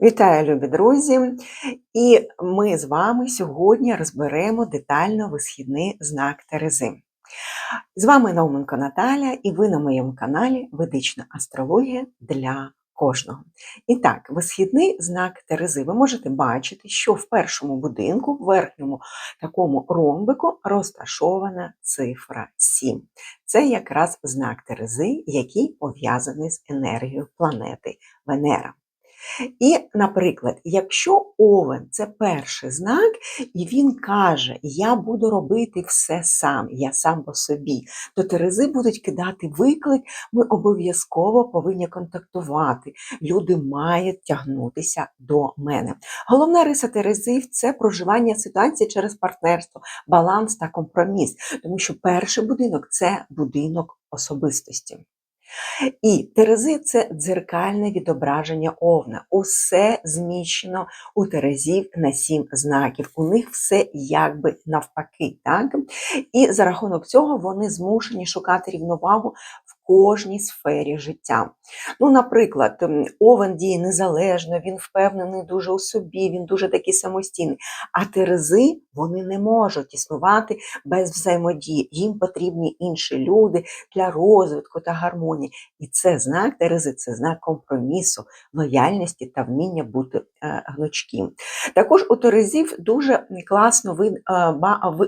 Вітаю, любі друзі! І ми з вами сьогодні розберемо детально висхідний знак Терези. З вами Науменко Наталя, і ви на моєму каналі Ведична астрологія для кожного. І так, висхідний знак Терези. Ви можете бачити, що в першому будинку, в верхньому такому ромбику, розташована цифра 7. Це якраз знак Терези, який пов'язаний з енергією планети Венера. І, наприклад, якщо овен це перший знак, і він каже, я буду робити все сам, я сам по собі, то Терези будуть кидати виклик, ми обов'язково повинні контактувати. Люди мають тягнутися до мене. Головна риса Терезів це проживання ситуації через партнерство, баланс та компроміс, тому що перший будинок це будинок особистості. І Терези це дзеркальне відображення овна. Усе зміщено у Терезів на сім знаків. У них все якби навпаки. Так? І за рахунок цього вони змушені шукати рівновагу кожній сфері життя. Ну, Наприклад, овен діє незалежно, він впевнений дуже у собі, він дуже такий самостійний. А терези вони не можуть існувати без взаємодії. Їм потрібні інші люди для розвитку та гармонії. І це знак терези, це знак компромісу, лояльності та вміння бути е, гнучким. Також у терезів дуже класно ви, е,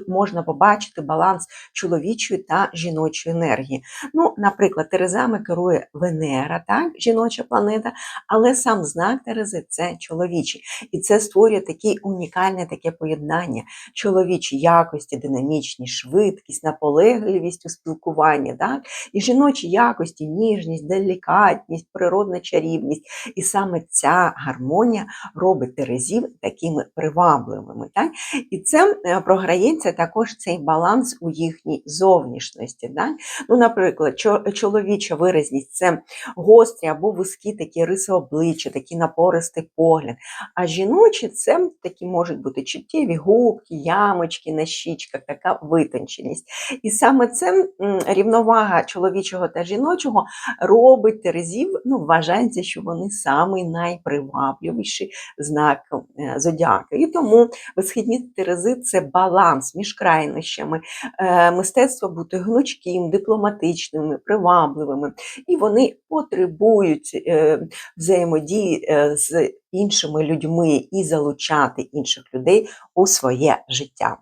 можна побачити баланс чоловічої та жіночої енергії. Ну, Наприклад, Наприклад, Терезами керує Венера, так, жіноча планета, але сам знак Терези це чоловічий. І це створює таке унікальне таке поєднання. Чоловічі якості, динамічні, швидкість, наполегливість у спілкуванні, так? і жіночі якості, ніжність, делікатність, природна чарівність. І саме ця гармонія робить Терезів такими привабливими. Так? І це е, програється також цей баланс у їхній зовнішності. Так? Ну, Наприклад, чоловіча виразність це гострі або вузькі такі риси обличчя, такий напористий погляд. А жіночі це такі можуть бути чуттєві губки, ямочки на щічках, така витонченість. І саме це рівновага чоловічого та жіночого робить Терезів, ну, вважається, що вони самий найпривабливіший знак е, зодіака. І тому висхідні Терези це баланс між крайнощами, е, мистецтво бути гнучким, дипломатичним, привабливим привабливими, і вони потребують е, взаємодії е, з іншими людьми і залучати інших людей у своє життя.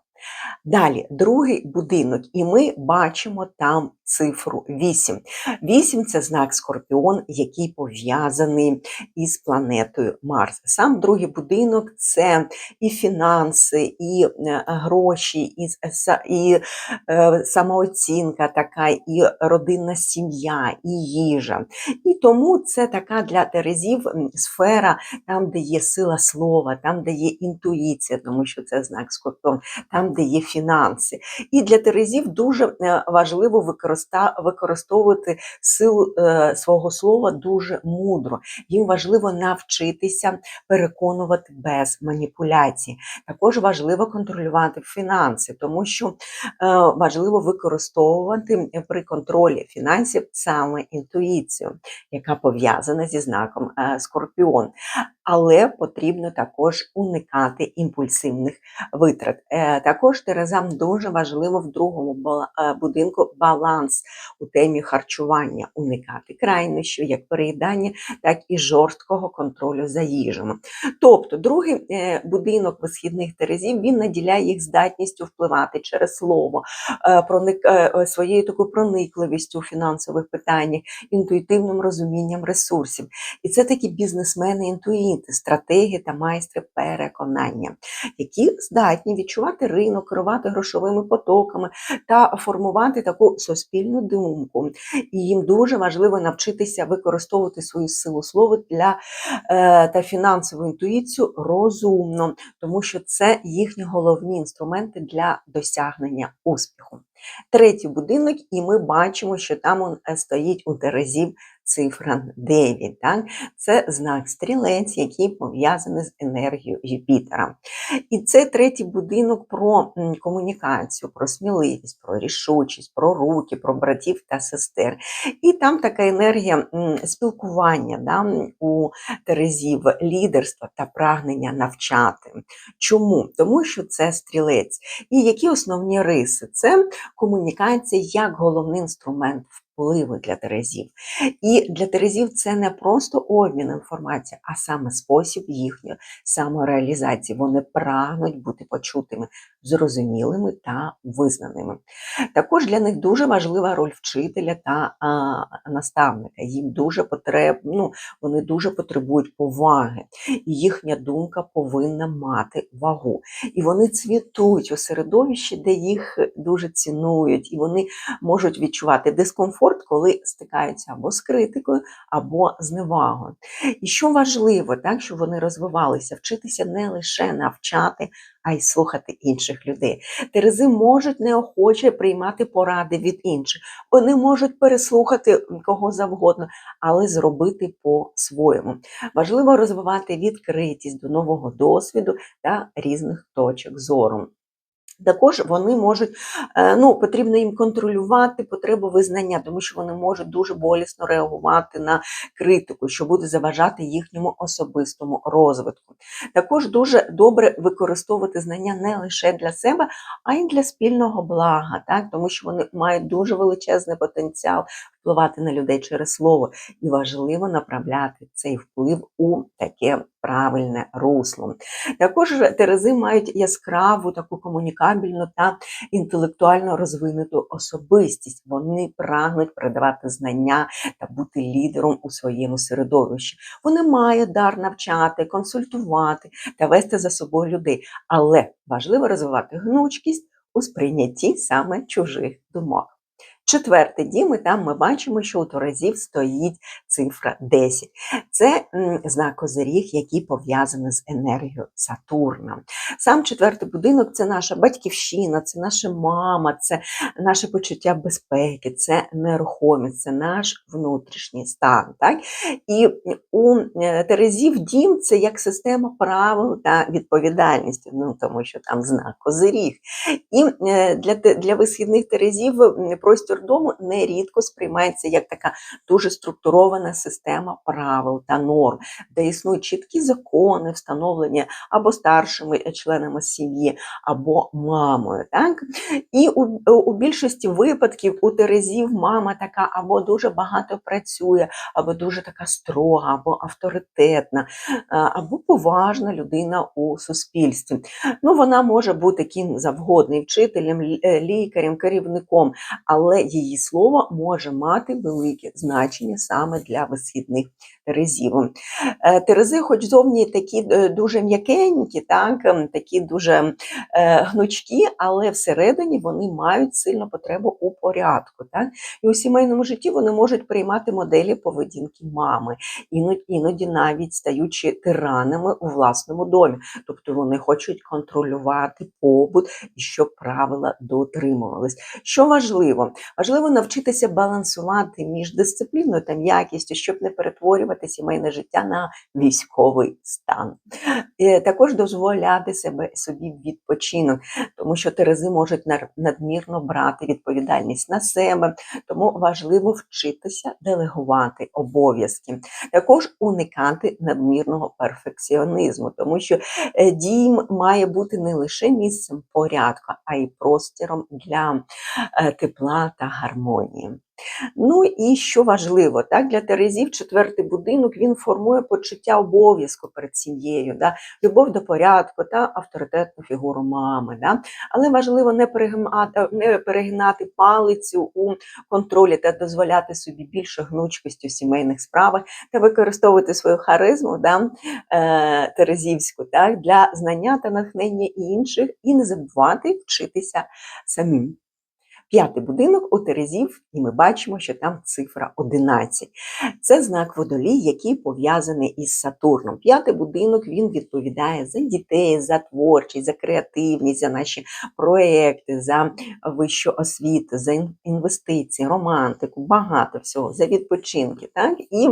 Далі, другий будинок, і ми бачимо там цифру 8. 8 це знак Скорпіон, який пов'язаний із планетою Марс. Сам другий будинок це і фінанси, і е, гроші, і і е, самооцінка, така, і родинна сім'я, і їжа. І тому це така для Терезів сфера, там, де є сила слова, там, де є інтуїція, тому що це знак Скорпіон, там, де є фінанси. І для Терезів дуже е, важливо використовувати використовувати силу е, свого слова дуже мудро. Їм важливо навчитися переконувати без маніпуляцій. Також важливо контролювати фінанси, тому що е, важливо використовувати при контролі фінансів саме інтуїцію, яка пов'язана зі знаком е, Скорпіон але потрібно також уникати імпульсивних витрат. Е, також Терезам дуже важливо в другому е, будинку баланс у темі харчування, уникати крайнощів, як переїдання, так і жорсткого контролю за їжами. Тобто, другий е, будинок висхідних терезів він наділяє їх здатністю впливати через слово, проник своєю такою проникливістю у фінансових питаннях, інтуїтивним розумінням ресурсів. І це такі бізнесмени-інтуїти розуміти стратегії та майстри переконання, які здатні відчувати ринок, керувати грошовими потоками та формувати таку суспільну думку. І їм дуже важливо навчитися використовувати свою силу слова для е, та фінансову інтуїцію розумно, тому що це їхні головні інструменти для досягнення успіху. Третій будинок, і ми бачимо, що там е, стоїть у Терезів цифра 9. Так? Це знак стрілець, який пов'язаний з енергією Юпітера. І це третій будинок про комунікацію, про сміливість, про рішучість, про руки, про братів та сестер. І там така енергія спілкування да, у Терезів, лідерства та прагнення навчати. Чому? Тому що це стрілець. І які основні риси? Це комунікація як головний інструмент впливу для Терезів. І для Терезів це не просто обмін інформацією, а саме спосіб їхньої самореалізації. Вони прагнуть бути почутими, зрозумілими та визнаними. Також для них дуже важлива роль вчителя та а, наставника. Їм дуже потреб, ну, вони дуже потребують поваги, і їхня думка повинна мати вагу. І вони цвітуть у середовищі, де їх дуже цінують, і вони можуть відчувати дискомфорт, коли стикаються або з критикою, або з невагою. І що важливо, так, щоб вони розвивалися, вчитися не лише навчати, а й слухати інших людей. Терези можуть неохоче приймати поради від інших. Вони можуть переслухати кого завгодно, але зробити по-своєму. Важливо розвивати відкритість до нового досвіду та різних точок зору. Також вони можуть, е, ну, потрібно їм контролювати потребу визнання, тому що вони можуть дуже болісно реагувати на критику, що буде заважати їхньому особистому розвитку. Також дуже добре використовувати знання не лише для себе, а й для спільного блага, так? тому що вони мають дуже величезний потенціал впливати на людей через слово, і важливо направляти цей вплив у таке правильне русло. Також Терези мають яскраву таку комунікабельну та інтелектуально розвинуту особистість. Вони прагнуть передавати знання та бути лідером у своєму середовищі. Вони мають дар навчати, консультувати та вести за собою людей, але важливо розвивати гнучкість у сприйнятті саме чужих думок. Четвертий дім, і там ми бачимо, що у Торазів стоїть цифра 10. Це знак Козиріг, який пов'язаний з енергією Сатурна. Сам четвертий будинок це наша батьківщина, це наша мама, це наше почуття безпеки, це нерухомість, це наш внутрішній стан. Так? І у е, Терезів дім це як система правил та відповідальності, ну, тому що там знак Козиріг. І е, для для висхідних Терезів простір дому нерідко сприймається як така дуже структурована система правил та норм, де існують чіткі закони, встановлені або старшими членами сім'ї, або мамою. Так? І у, у більшості випадків у Терезів мама така або дуже багато працює, або дуже така строга, або авторитетна, або поважна людина у суспільстві. Ну, Вона може бути ким завгодним вчителем, е, лікарем, керівником, але її слово може мати велике значення саме для висхідних терезів. Е, терези, хоч зовні такі е, дуже м'якенькі, так, ем, такі дуже е, гнучкі, але всередині вони мають сильну потребу у порядку. Так? І у сімейному житті вони можуть приймати моделі поведінки мами, іноді, іноді навіть стаючи тиранами у власному домі. Тобто вони хочуть контролювати побут і щоб правила дотримувались. Що важливо? Важливо навчитися балансувати між дисципліною та м'якістю, щоб не перетворювати сімейне життя на військовий стан. Е, також дозволяти себе собі відпочинок, тому що терези можуть надмірно брати відповідальність на себе, тому важливо вчитися делегувати обов'язки. Також уникати надмірного перфекціонізму, тому що е, дім має бути не лише місцем порядку, а й простіром для е, тепла та гармонії. Ну і що важливо, так, для Терезів четвертий будинок він формує почуття обов'язку перед сім'єю, да, любов до порядку та авторитетну фігуру мами. Да. Але важливо не перегинати, не перегинати палицю у контролі та дозволяти собі більше гнучкості у сімейних справах та використовувати свою харизму да, е, Терезівську так, для знання та натхнення інших, і не забувати вчитися самим. П'ятий будинок у Терезів, і ми бачимо, що там цифра 11. Це знак водолій, який пов'язаний із Сатурном. П'ятий будинок він відповідає за дітей, за творчість, за креативність, за наші проекти, за вищу освіту, за інвестиції, романтику, багато всього, за відпочинки. Так? І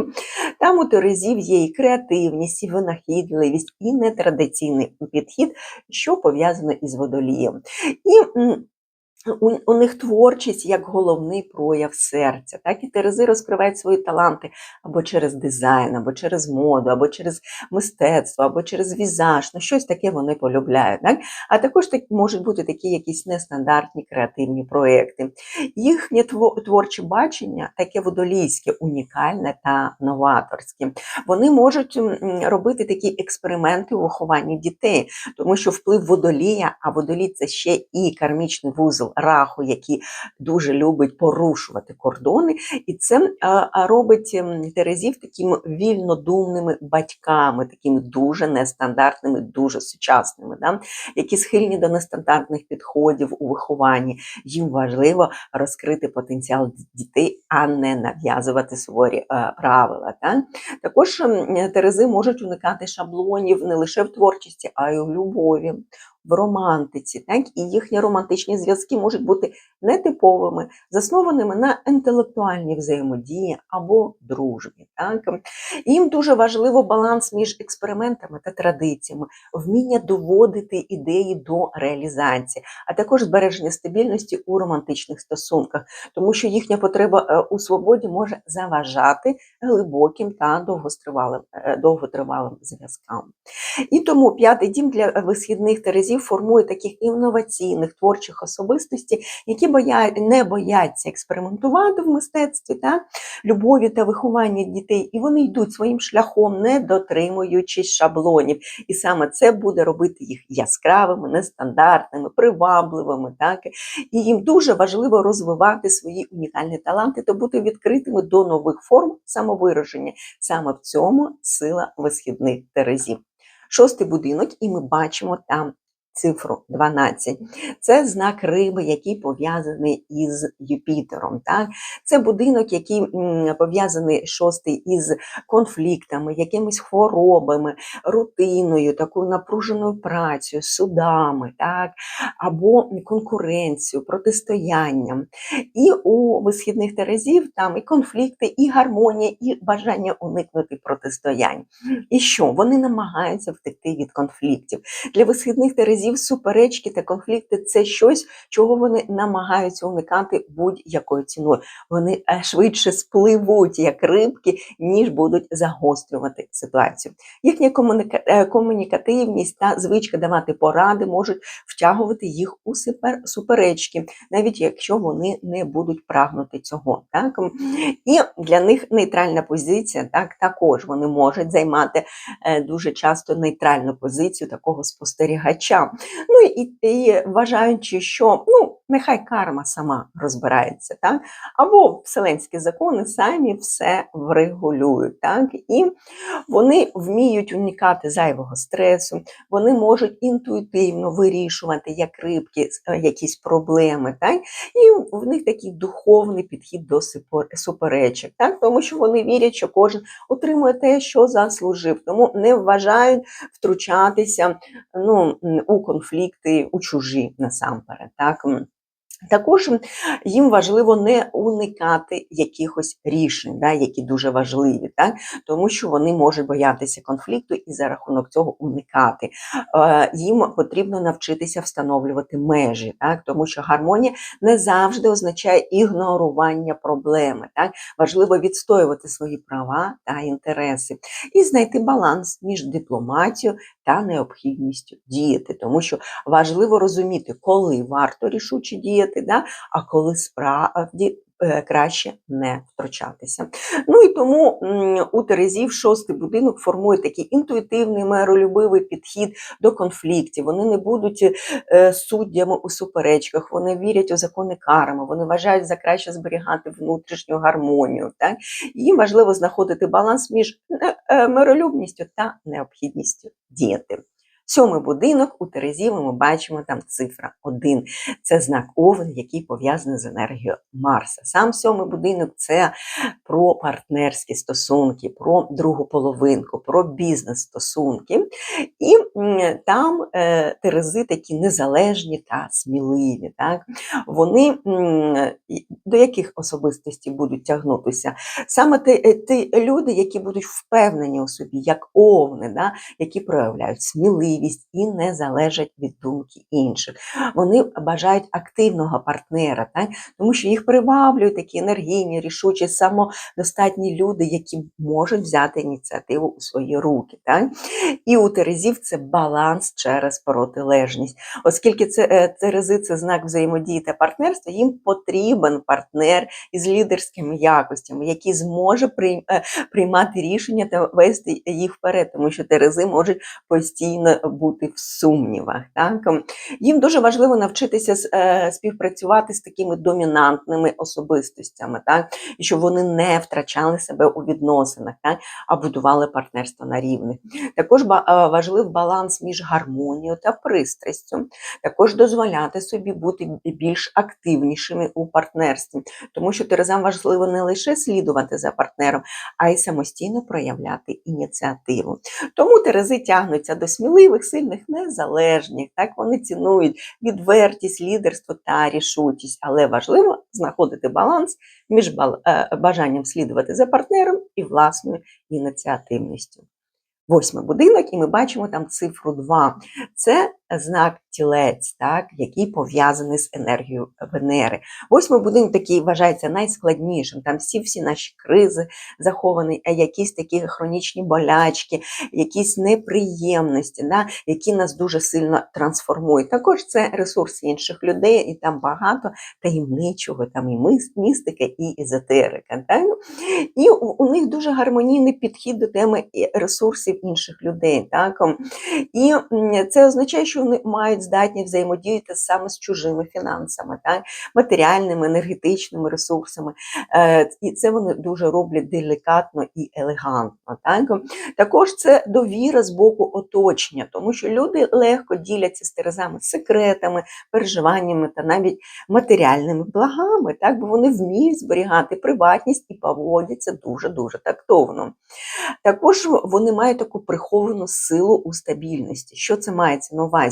там у Терезів є і креативність, і винахідливість, і нетрадиційний підхід, що пов'язано із водолієм. І у, у них творчість як головний прояв серця. Так і Терези розкривають свої таланти або через дизайн, або через моду, або через мистецтво, або через візаж. Ну, щось таке вони полюбляють. Так? А також так, можуть бути такі якісь нестандартні креативні проекти. Їхнє творче бачення, таке водолійське, унікальне та новаторське. Вони можуть робити такі експерименти у вихованні дітей, тому що вплив водолія, а водолій це ще і кармічний вузол раху, який дуже любить порушувати кордони, і це робить ем, Терезів такими вільнодумними батьками, такими дуже нестандартними, дуже сучасними, да? які схильні до нестандартних підходів у вихованні. Їм важливо розкрити потенціал дітей, а не нав'язувати суворі е, правила. Да? Також ем, Терези можуть уникати шаблонів не лише в творчості, а й у любові в романтиці, так і їхні романтичні зв'язки можуть бути нетиповими, заснованими на інтелектуальній взаємодії або дружбі. Так? Їм дуже важливо баланс між експериментами та традиціями, вміння доводити ідеї до реалізації, а також збереження стабільності у романтичних стосунках, тому що їхня потреба е, у свободі може заважати глибоким та довготривалим, е, довготривалим зв'язкам. І тому п'ятий дім для висхідних терезів формує таких інноваційних творчих особистостей, які боя... не бояться експериментувати в мистецтві, та? любові та виховання дітей, і вони йдуть своїм шляхом, не дотримуючись шаблонів. І саме це буде робити їх яскравими, нестандартними, привабливими. Так? І їм дуже важливо розвивати свої унікальні таланти та бути відкритими до нових форм самовираження. Саме в цьому сила висхідних терезів. Шостий будинок, і ми бачимо там цифру 12. Це знак риби, який пов'язаний із Юпітером. Так? Це будинок, який пов'язаний шостий із конфліктами, якимись хворобами, рутиною, такою напруженою працею, судами, так? або конкуренцією, протистоянням. І у висхідних терезів там і конфлікти, і гармонія, і бажання уникнути протистоянь. І що? Вони намагаються втекти від конфліктів. Для висхідних терезів разів суперечки та конфлікти це щось, чого вони намагаються уникати будь-якою ціною. Вони е, швидше спливуть як рибки, ніж будуть загострювати ситуацію. Їхня комуніка... Е, комунікативність та звичка давати поради можуть втягувати їх у суперечки, навіть якщо вони не будуть прагнути цього. Так? І для них нейтральна позиція так також вони можуть займати е, дуже часто нейтральну позицію такого спостерігача. Ну і, і вважаючи, що ну, нехай карма сама розбирається, так? або вселенські закони самі все врегулюють. Так? І вони вміють уникати зайвого стресу, вони можуть інтуїтивно вирішувати, як рибки, е, якісь проблеми. Так? І в них такий духовний підхід до суперечок, так? тому що вони вірять, що кожен отримує те, що заслужив, тому не вважають втручатися ну, у конфлікти у чужі насамперед. Так? Також їм важливо не уникати якихось рішень, да, які дуже важливі, так, тому що вони можуть боятися конфлікту і за рахунок цього уникати. Е, Їм потрібно навчитися встановлювати межі, так, тому що гармонія не завжди означає ігнорування проблеми. Так. Важливо відстоювати свої права та інтереси і знайти баланс між дипломатією та необхідністю діяти, тому що важливо розуміти, коли варто рішуче діяти, да, а коли справді. Е, краще не втручатися. Ну і тому у Терезів шостий будинок формує такий інтуїтивний, миролюбивий підхід до конфліктів. Вони не будуть е, суддями у суперечках, вони вірять у закони карми, вони вважають за краще зберігати внутрішню гармонію. Так? Їм важливо знаходити баланс між е, миролюбністю та необхідністю діяти. Сьомий будинок у Терезі ми бачимо там цифра 1. Це знак Овен, який пов'язаний з енергією Марса. Сам сьомий будинок це про партнерські стосунки, про другу половинку, про бізнес-стосунки. І там е, Терези такі незалежні та сміливі. Так? Вони до яких особистостей будуть тягнутися? Саме ті, е, ті люди, які будуть впевнені у собі, як овни, да? які проявляють сміливість і не залежать від думки інших. Вони бажають активного партнера, так? тому що їх приваблюють такі енергійні, рішучі, самодостатні люди, які можуть взяти ініціативу у свої руки. Так? І у Терезів це баланс через протилежність. Оскільки це е, Терези це знак взаємодії та партнерства, їм потрібен партнер із лідерськими якостями, який зможе е, приймати рішення та вести їх вперед, тому що Терези можуть постійно бути в сумнівах. Так? Їм дуже важливо навчитися е, співпрацювати з такими домінантними особистостями, так? і щоб вони не втрачали себе у відносинах, так? а будували партнерство на рівних. Також е, важлив баланс між гармонією та пристрастю, також дозволяти собі бути більш активнішими у партнерстві, тому що Терезам важливо не лише слідувати за партнером, а й самостійно проявляти ініціативу. Тому Терези тягнуться до сміливих, сильних, незалежних. Так вони цінують відвертість, лідерство та рішучість, але важливо знаходити баланс між е, бажанням слідувати за партнером і власною ініціативністю. Восьмий будинок, і ми бачимо там цифру 2. Це знак тілець, так, який пов'язаний з енергією Венери. Восьмий будинок такий вважається найскладнішим. Там всі всі наші кризи заховані, а якісь такі хронічні болячки, якісь неприємності, да, які нас дуже сильно трансформують. Також це ресурси інших людей, і там багато таємничого, там і містика, і езотерика. Так? І у, у них дуже гармонійний підхід до теми ресурсів інших людей. Так? І це означає, що вони мають здатність взаємодіяти саме з чужими фінансами, так? матеріальними, енергетичними ресурсами. Е, І це вони дуже роблять делікатно і елегантно. Так? Також це довіра з боку оточення, тому що люди легко діляться з терезами секретами, переживаннями та навіть матеріальними благами, так? бо вони вміють зберігати приватність і поводяться дуже-дуже тактовно. Також вони мають таку приховану силу у стабільності. Що це мається на увазі?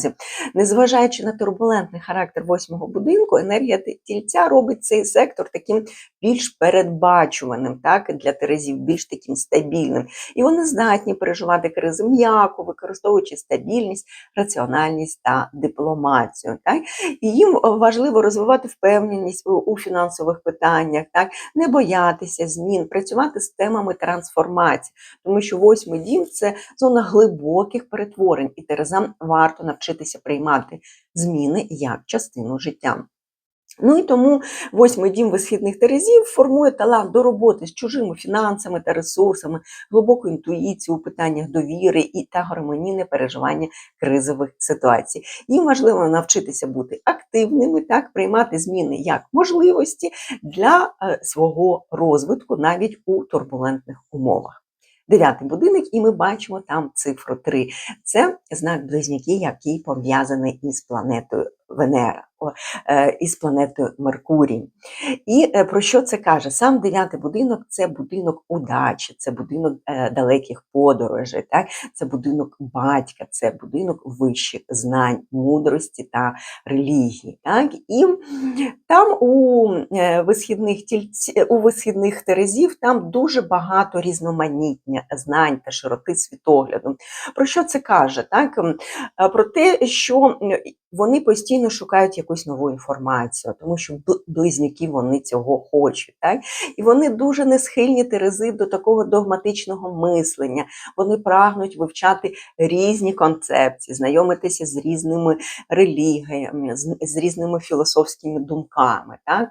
Незважаючи на турбулентний характер восьмого будинку, енергія тільця робить цей сектор таким більш передбачуваним, так, для терезів, більш таким стабільним. І вони здатні переживати кризи м'яко, використовуючи стабільність, раціональність та дипломацію. Так? І їм важливо розвивати впевненість у, фінансових питаннях, так? не боятися змін, працювати з темами трансформації, тому що восьмий дім це зона глибоких перетворень, і терезам варто навчитися приймати зміни як частину життя. Ну і тому восьмий дім висхідних терезів формує талант до роботи з чужими фінансами та ресурсами, глибоку інтуїцію у питаннях довіри і та гармонійне переживання кризових ситуацій. Їм важливо навчитися бути активними, так приймати зміни як можливості для е, свого розвитку навіть у турбулентних умовах. Дев'ятий будинок, і ми бачимо там цифру 3. Це знак близнюки, який пов'язаний із планетою Венера, із планетою Меркурій. І е, про що це каже? Сам дев'ятий будинок це будинок удачі, це будинок е, далеких подорожей, так? це будинок батька, це будинок вищих знань, мудрості та релігії. Так? І там у е, висхідних у висхідних терезів там дуже багато різноманіття знань та широти світогляду. Про що це каже? Так? Е, Про те, що вони постійно шукають якусь нову інформацію, тому що бл- близнюки вони цього хочуть. Так? І вони дуже не схильні терези до такого догматичного мислення. Вони прагнуть вивчати різні концепції, знайомитися з різними релігіями, з, різними філософськими думками. Так?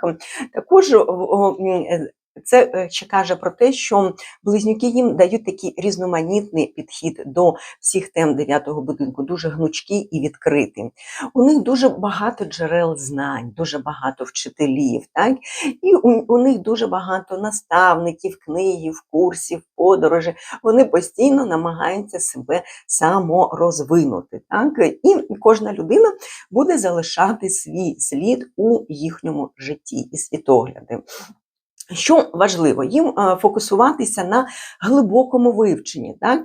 Також е, Це е, ще каже про те, що близнюки їм дають такий різноманітний підхід до всіх тем дев'ятого будинку, дуже гнучкий і відкритий. У них дуже багато джерел знань, дуже багато вчителів, так? і у, у них дуже багато наставників, книгів, курсів, подорожей. Вони постійно намагаються себе саморозвинути. Так? І кожна людина буде залишати свій слід у їхньому житті і світогляди. Що важливо, їм е, фокусуватися на глибокому вивченні, так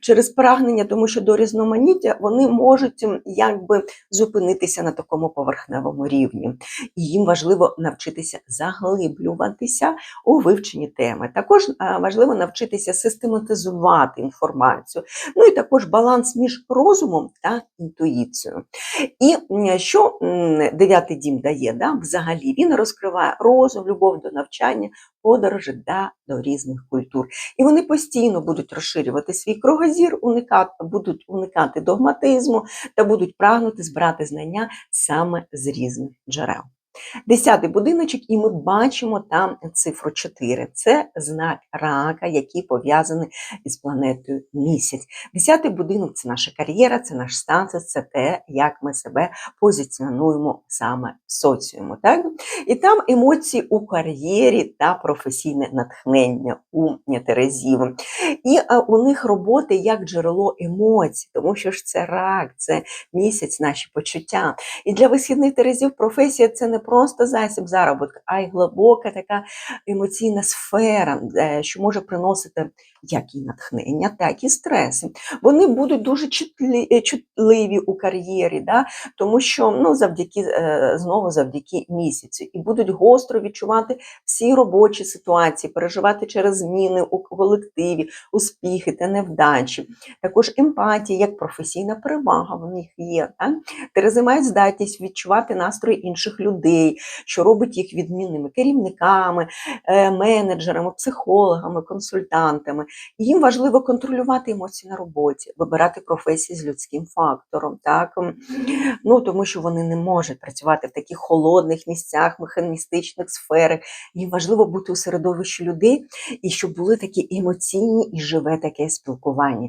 через прагнення, тому що до різноманіття вони можуть якби зупинитися на такому поверхневому рівні, і їм важливо навчитися заглиблюватися у вивченні теми. Також е, важливо навчитися систематизувати інформацію. Ну і також баланс між розумом та інтуїцією. І що дев'ятий дім дає, да, взагалі він розкриває розум, любов до навчання подорожі да, до різних культур. І вони постійно будуть розширювати свій кругозір, уникати, будуть уникати догматизму та будуть прагнути збирати знання саме з різних джерел. Десятий будиночок, і ми бачимо там цифру 4. Це знак рака, який пов'язаний із планетою місяць. Десятий будинок це наша кар'єра, це наш статус, це те, як ми себе позиціонуємо саме в соціуму. Так? І там емоції у кар'єрі та професійне натхнення у Терезів. І у них роботи як джерело емоцій, тому що ж це рак, це місяць, наші почуття. І для висхідних Терезів професія це не просто засіб заробітку, а й глибока така емоційна сфера, е, що може приносити як і натхнення, так і стреси. Вони будуть дуже е, чутливі у кар'єрі, да? тому що ну, завдяки е, знову завдяки місяцю, і будуть гостро відчувати всі робочі ситуації, переживати через зміни у колективі, успіхи та невдачі. Також емпатія як професійна перевага в них є. Так? Терези мають здатність відчувати настрої інших людей, що робить їх відмінними керівниками, е, менеджерами, психологами, консультантами. Їм важливо контролювати емоції на роботі, вибирати професії з людським фактором, так? Ну, тому що вони не можуть працювати в таких холодних місцях, механістичних сферах. Їм важливо бути у середовищі людей і щоб були такі емоційні і живе таке спілкування.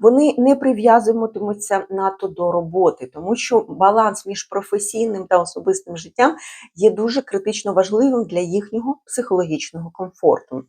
Вони не прив'язуватимуться надто до роботи, тому що баланс між професійним та особистим життям є дуже критично важливим для їхнього психологічного комфорту.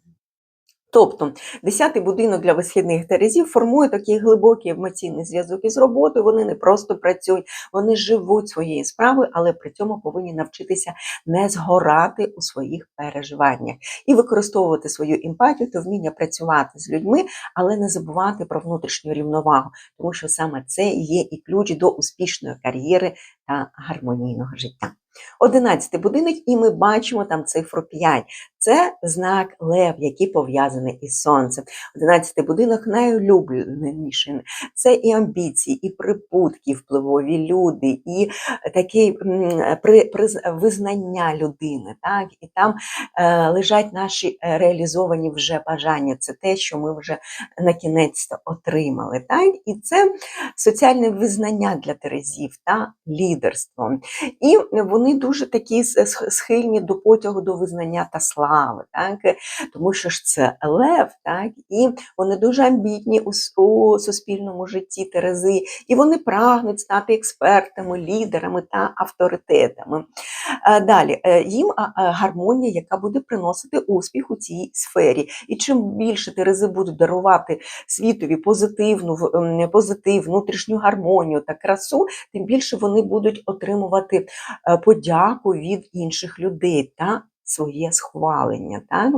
Тобто, десятий будинок для висхідних терезів формує такий глибокий емоційний зв'язок із роботою. Вони не просто працюють, вони живуть своєю справою, але при цьому повинні навчитися не згорати у своїх переживаннях і використовувати свою емпатію та вміння працювати з людьми, але не забувати про внутрішню рівновагу, тому що саме це є і ключ до успішної кар'єри та гармонійного життя. Одинадцятий будинок, і ми бачимо там цифру 5. Це знак лев, який пов'язаний із сонцем. Одинадцятий будинок найулюбленіший. Це і амбіції, і прибутки, впливові люди, і таке при, при, визнання людини. Так? І там е, лежать наші е, реалізовані вже бажання. Це те, що ми вже на кінець отримали. Так? І це соціальне визнання для терезів та лідерство. І вони дуже такі схильні до потягу до визнання та слави, так? тому що ж це лев, так? і вони дуже амбітні у, у суспільному житті Терези, і вони прагнуть стати експертами, лідерами та авторитетами. Е, Далі е, їм а, гармонія, яка буде приносити успіх у цій сфері. І чим більше Терези будуть дарувати світові позитивну, позитив, внутрішню гармонію та красу, тим більше вони будуть отримувати е, подяку від інших людей та своє схвалення. Так?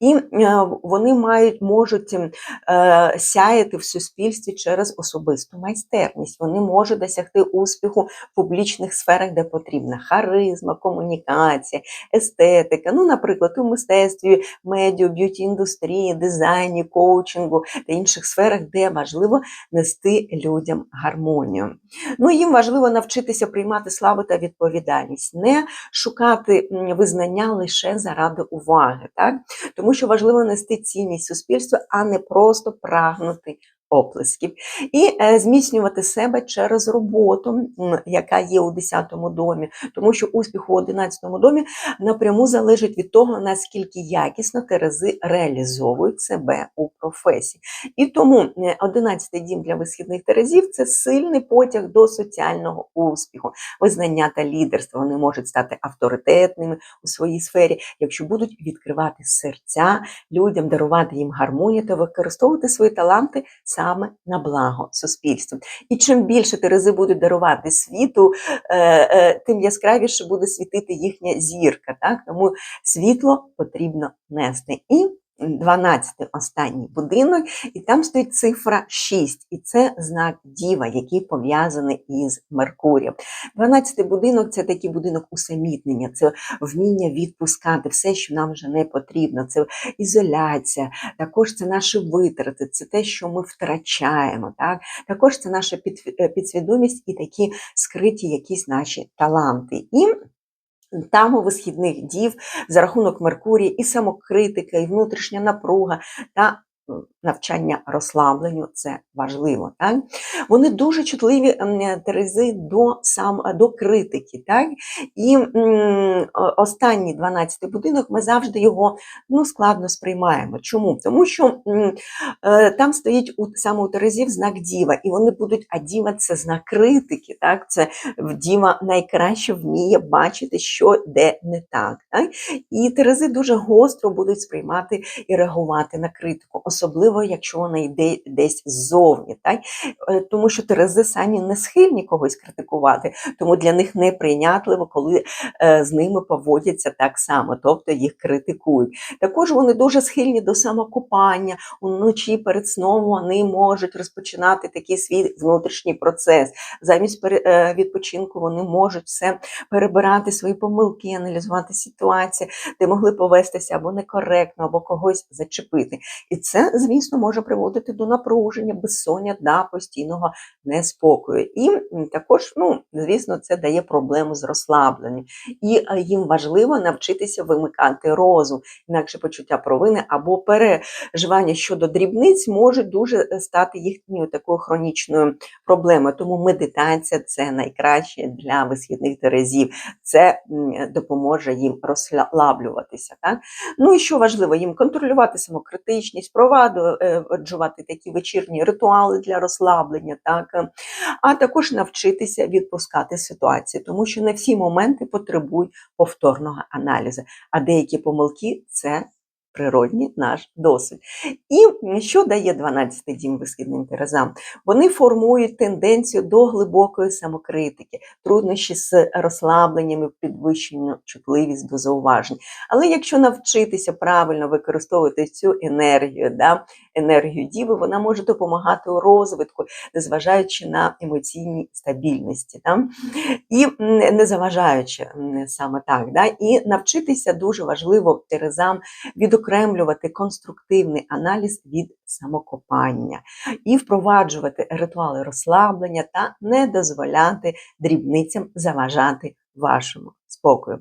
І е, вони мають, можуть ем, е, сяяти в суспільстві через особисту майстерність. Вони можуть досягти успіху в публічних сферах, де потрібна харизма, комунікація, естетика. Ну, наприклад, у мистецтві, медіа, б'юті-індустрії, дизайні, коучингу та інших сферах, де важливо нести людям гармонію. Ну, їм важливо навчитися приймати славу та відповідальність, не шукати визнання лише заради уваги, так? тому що важливо нести цінність суспільства, а не просто прагнути оплесків, і е, зміцнювати себе через роботу, яка є у 10-му домі, тому що успіх у 11-му домі напряму залежить від того, наскільки якісно терези реалізовують себе у професії. І тому е, 11-й дім для висхідних терезів це сильний потяг до соціального успіху, визнання та лідерства. Вони можуть стати авторитетними у своїй сфері, якщо будуть відкривати серця людям, дарувати їм гармонію та використовувати свої таланти саме на благо суспільства. І чим більше терези будуть дарувати світу, е, е, тим яскравіше буде світити їхня зірка. Так? Тому світло потрібно нести. І 12 останній будинок, і там стоїть цифра 6, і це знак Діва, який пов'язаний із Меркурієм. 12 будинок це такий будинок усамітнення, це вміння відпускати все, що нам вже не потрібно. Це ізоляція, також це наші витрати, це те, що ми втрачаємо. Так? Також це наша е, підсвідомість і такі скриті якісь наші таланти. І там у висхідних дів за рахунок Меркурія і самокритика, і внутрішня напруга та навчання розслабленню це важливо. Так? Вони дуже чутливі терези до сам до критики. Так? І останній 12 будинок ми завжди його ну, складно сприймаємо. Чому? Тому що е, там стоїть у саме у терезів знак діва, і вони будуть, а діва це знак критики. Так? Це Діва найкраще вміє бачити, що де не так. так? І Терези дуже гостро будуть сприймати і реагувати на критику, особливо якщо вона йде десь ззовні. Так? Е, Тому що Терези самі не схильні когось критикувати, тому для них неприйнятливо, коли е, з ними поводяться так само, тобто їх критикують. Також вони дуже схильні до самокопання. Уночі перед сном вони можуть розпочинати такий свій внутрішній процес замість е, відпочинку вони можуть все перебирати свої помилки, аналізувати ситуації, де могли повестися або некоректно, або когось зачепити. І це, звісно, може приводити до напруження, безсоння та постійного неспокою. І також, ну, звісно, це дає проблему з розслабленням. І е, їм важливо навчитися вимикати розум, інакше почуття провини або переживання щодо дрібниць можуть дуже е, стати їхньою такою хронічною проблемою. Тому медитація це найкраще для висхідних терезів. Це допоможе їм розслаблюватися. Так? Ну і що важливо, їм контролювати самокритичність, впроваджувати такі вечірні ритуали для розслаблення, так? а також навчитися відпускати ситуації, тому що не всі моменти потребують повторного аналізу, а деякі помилки це природній наш досвід. І що дає 12-й дім висхідним терезам? Вони формують тенденцію до глибокої самокритики, труднощі з розслабленнями, підвищенню чутливість до зауважень. Але якщо навчитися правильно використовувати цю енергію, да, енергію діви, вона може допомагати у розвитку, незважаючи на емоційні стабільності. Да? І не заважаючи саме так. Да? І навчитися дуже важливо терезам відокремлювати конструктивний аналіз від самокопання і впроваджувати ритуали розслаблення та не дозволяти дрібницям заважати вашому спокою.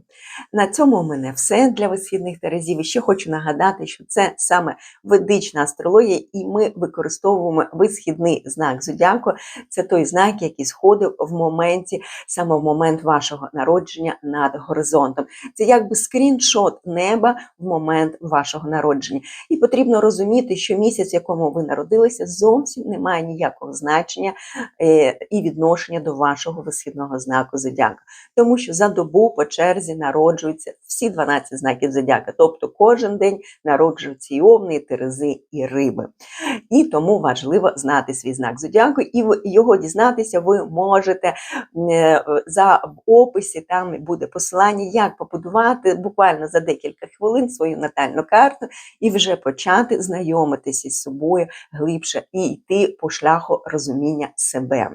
На цьому у мене все для висхідних терезів. І ще хочу нагадати, що це саме ведична астрологія, і ми використовуємо висхідний знак зодіаку. Це той знак, який сходив в моменті, саме в момент вашого народження над горизонтом. Це якби скріншот неба в момент вашого народження. І потрібно розуміти, що місяць, в якому ви народилися, зовсім не має ніякого значення е, і відношення до вашого висхідного знаку зодіака. Тому що за добу по черзі народжуються всі 12 знаків зодіака. Тобто кожен день народжуються і овни, і терези, і риби. І тому важливо знати свій знак зодіаку, і його дізнатися ви можете е, за в описі. Там буде посилання, як побудувати буквально за декілька хвилин свою натальну карту і вже почати знайомитися з собою глибше і йти по шляху розуміння себе.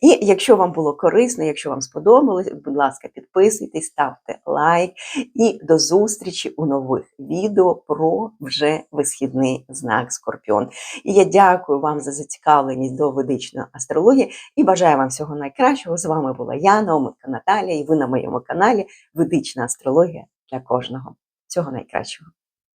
І якщо вам було корисно, якщо вам сподобалось, будь ласка, підписуйтесь, ставте лайк і до зустрічі у нових відео про вже висхідний знак Скорпіон. І я дякую вам за зацікавленість до ведичної астрології і бажаю вам всього найкращого. З вами була я, Наумитка Наталія, і ви на моєму каналі Ведична астрологія для кожного. Всього найкращого.